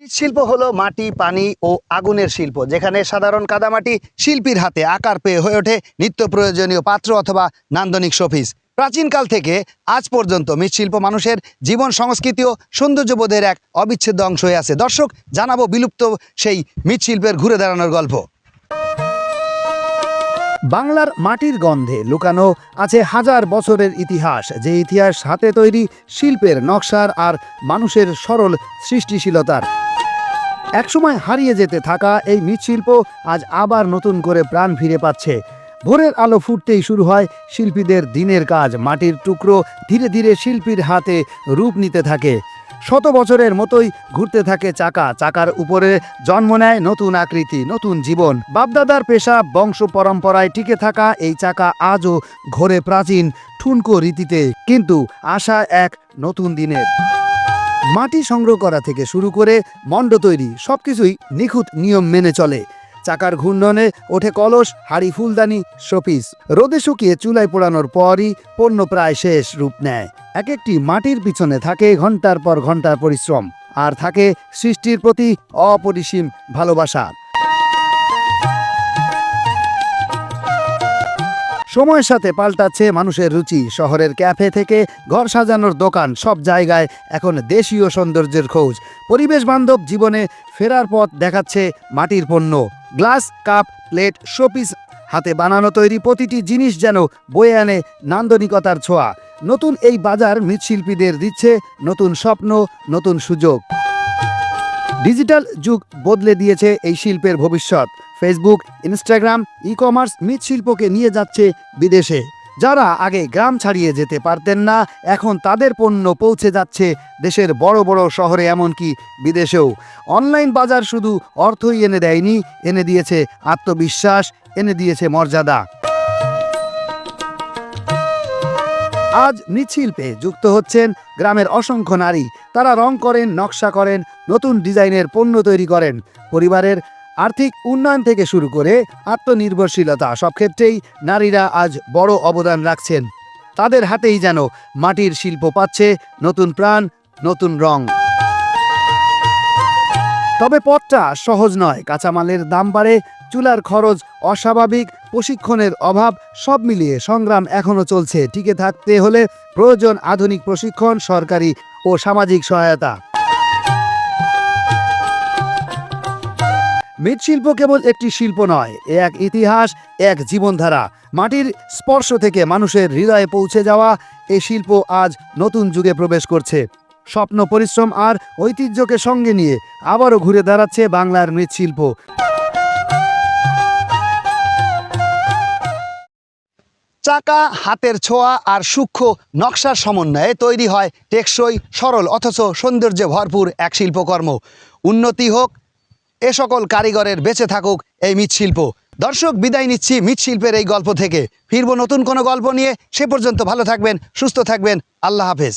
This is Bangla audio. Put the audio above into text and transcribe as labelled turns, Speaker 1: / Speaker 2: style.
Speaker 1: শিল্প হলো মাটি, পানি ও আগুনের শিল্প, যেখানে সাধারণ কাদামাটি শিল্পীর হাতে আকার পেয়ে হয়ে ওঠে নিত্য প্রয়োজনীয় পাত্র অথবা নান্দনিক শোপিস। প্রাচীনকাল থেকে আজ পর্যন্ত মৃৎশিল্প মানুষের জীবন সংস্কৃতি ও সৌন্দর্যবোধের এক অবিচ্ছেদ্য অংশ হয়ে আছে। দর্শক, জানাব বিলুপ্ত সেই মৃৎশিল্পের ঘুরে দাঁড়ানোর গল্প। বাংলার মাটির গন্ধে লুকানো আছে হাজার বছরের ইতিহাস, যে ইতিহাস হাতে তৈরি শিল্পের নকশার আর মানুষের সরল সৃষ্টিশীলতার। একসময় হারিয়ে যেতে থাকা এই মৃৎশিল্প আজ আবার নতুন করে প্রাণ ফিরে পাচ্ছে। ভোরের আলো ফুটতেই শুরু হয় শিল্পীদের দিনের কাজ। মাটির টুকরো ধীরে ধীরে শিল্পীর হাতে রূপ নিতে থাকে। শত বছরের মতোই ঘুরতে থাকে চাকা। চাকার উপরে জন্ম নেয় নতুন আকৃতি, নতুন জীবন। বাপদাদার পেশা বংশ পরম্পরায় টিকে থাকা এই চাকা আজও ঘোরে প্রাচীন ঠুনকো রীতিতে, কিন্তু আশা এক নতুন দিনের। মাটি সংগ্রহ করা থেকে শুরু করে মণ্ড তৈরি, সবকিছুই নিখুঁত নিয়ম মেনে চলে। চাকার ঘূর্ণনে ওঠে কলস, হাড়ি ফুলদানি, শোপিস। রোদে শুকিয়ে চুলায় পোড়ানোর পরই পণ্য প্রায় শেষ রূপ নেয়। এক একটি মাটির পিছনে থাকে ঘণ্টার পর ঘণ্টার পরিশ্রম, আর থাকে সৃষ্টির প্রতি অপরিসীম ভালোবাসা। সময়ের সাথে পাল্টাচ্ছে মানুষের রুচি। শহরের ক্যাফে থেকে ঘর সাজানোর দোকান সব জায়গায় এখন দেশীয় সৌন্দর্যের খোঁজ। পরিবেশ বান্ধব জীবনে ফেরার পথ দেখাচ্ছে মাটির পণ্য। গ্লাস, কাপ, প্লেট, শোপিস হাতে বানানো তৈরি প্রতিটি জিনিস যেন বয়ে আনে নান্দনিকতার ছোঁয়া। নতুন এই বাজার মৃৎশিল্পীদের দিচ্ছে নতুন স্বপ্ন, নতুন সুযোগ। ডিজিটাল যুগ বদলে দিয়েছে এই শিল্পের ভবিষ্যৎ। ফেসবুক ইনস্টাগ্রাম ই কমার্স মৃৎশিল্পকে নিয়ে যাচ্ছে বিদেশে। যারা আগে গ্রাম ছাড়িয়ে যেতে পারতেন না, এখন তাদের পণ্য পৌঁছে যাচ্ছে দেশের বড় বড় শহরে, এমনকি বিদেশেও। অনলাইন বাজার শুধু অর্থই এনে দেয়নি, এনে দিয়েছে আত্মবিশ্বাস, এনে দিয়েছে মর্যাদা। আজ মৃৎশিল্পে যুক্ত হচ্ছেন গ্রামের অসংখ্য নারী। তারা রং করেন, নকশা করেন, নতুন ডিজাইনের পণ্য তৈরি করেন। পরিবারের আর্থিক উন্নয়ন থেকে শুরু করে আত্মনির্ভরশীলতা সব ক্ষেত্রেই নারীরা আজ বড় অবদান রাখছেন। তাদের হাতেই যেন মাটির শিল্প পাচ্ছে নতুন প্রাণ, নতুন রং। তবে পথটা সহজ নয়। কাঁচামালের দাম বাড়ে, চুলার খরচ অস্বাভাবিক, প্রশিক্ষণের অভাব সব মিলিয়ে সংগ্রাম এখনও চলছে। টিকে থাকতে হলে প্রয়োজন আধুনিক প্রশিক্ষণ, সরকারি ও সামাজিক সহায়তা। মৃৎশিল্প কেবল একটি শিল্প নয়, এ এক ইতিহাস, এক জীবনধারা। মাটির স্পর্শ থেকে মানুষের হৃদয়ে পৌঁছে যাওয়া এই শিল্প আজ নতুন যুগে প্রবেশ করছে। স্বপ্ন, পরিশ্রম আর ঐতিহ্যকে সঙ্গে নিয়ে আবারও ঘুরে দাঁড়াচ্ছে বাংলার মৃৎশিল্প। চাকা, হাতের ছোঁয়া আর সূক্ষ্ম নকশার সমন্বয়ে তৈরি হয় টেকসই, সরল, অথচ সৌন্দর্যে ভরপুর এক শিল্পকর্ম। উন্নতি হোক এ সকল কারিগরের বেঁচে থাকুক এই মৃৎশিল্প। দর্শক, বিদায় নিচ্ছি মৃৎশিল্পের এই গল্প থেকে। ফিরব নতুন কোনো গল্প নিয়ে। সে পর্যন্ত ভালো থাকবেন, সুস্থ থাকবেন। আল্লাহ হাফেজ।